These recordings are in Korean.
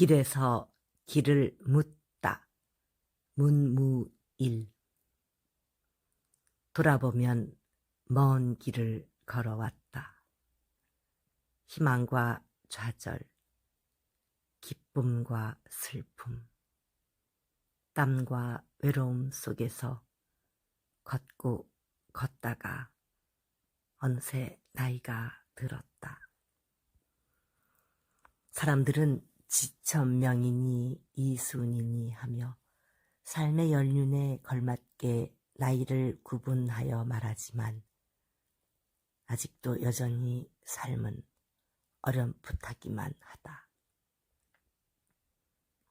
길에서 길을 묻다. 문무일. 돌아보면 먼 길을 걸어왔다. 희망과 좌절, 기쁨과 슬픔, 땀과 외로움 속에서 걷고 걷다가 어느새 나이가 들었다. 사람들은 지천명이니 이순이니 하며 삶의 연륜에 걸맞게 나이를 구분하여 말하지만 아직도 여전히 삶은 어렴풋하기만 하다.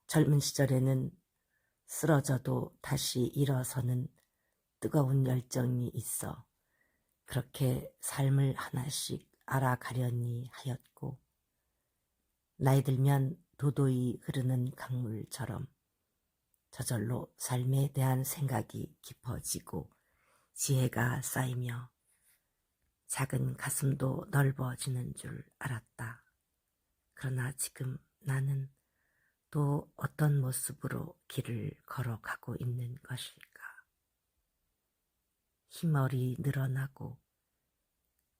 젊은 시절에는 쓰러져도 다시 일어서는 뜨거운 열정이 있어 그렇게 삶을 하나씩 알아가려니 하였고 나이 들면 도도히 흐르는 강물처럼 저절로 삶에 대한 생각이 깊어지고 지혜가 쌓이며 작은 가슴도 넓어지는 줄 알았다. 그러나 지금 나는 또 어떤 모습으로 길을 걸어가고 있는 것일까? 힘머리 늘어나고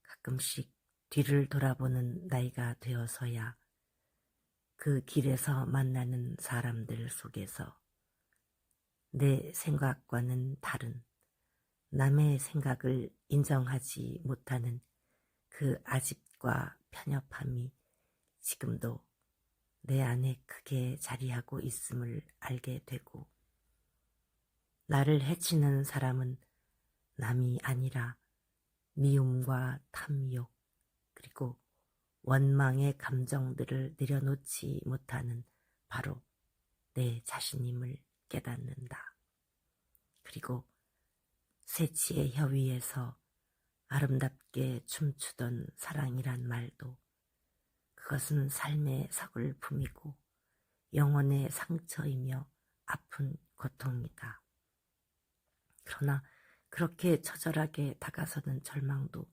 가끔씩 뒤를 돌아보는 나이가 되어서야 그 길에서 만나는 사람들 속에서 내 생각과는 다른 남의 생각을 인정하지 못하는 그 아집과 편협함이 지금도 내 안에 크게 자리하고 있음을 알게 되고 나를 해치는 사람은 남이 아니라 미움과 탐욕 그리고 원망의 감정들을 내려놓지 못하는 바로 내 자신임을 깨닫는다. 그리고 새치의 혀 위에서 아름답게 춤추던 사랑이란 말도 그것은 삶의 서글픔이고 영혼의 상처이며 아픈 고통이다. 그러나 그렇게 처절하게 다가서는 절망도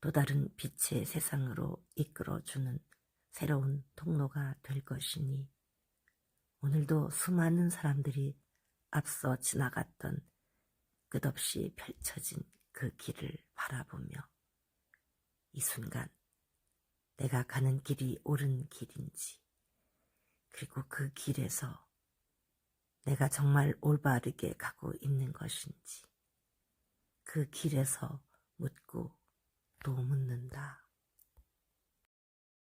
또 다른 빛의 세상으로 이끌어주는 새로운 통로가 될 것이니 오늘도 수많은 사람들이 앞서 지나갔던 끝없이 펼쳐진 그 길을 바라보며 이 순간 내가 가는 길이 옳은 길인지 그리고 그 길에서 내가 정말 올바르게 가고 있는 것인지 그 길에서 묻고 또 묻는다.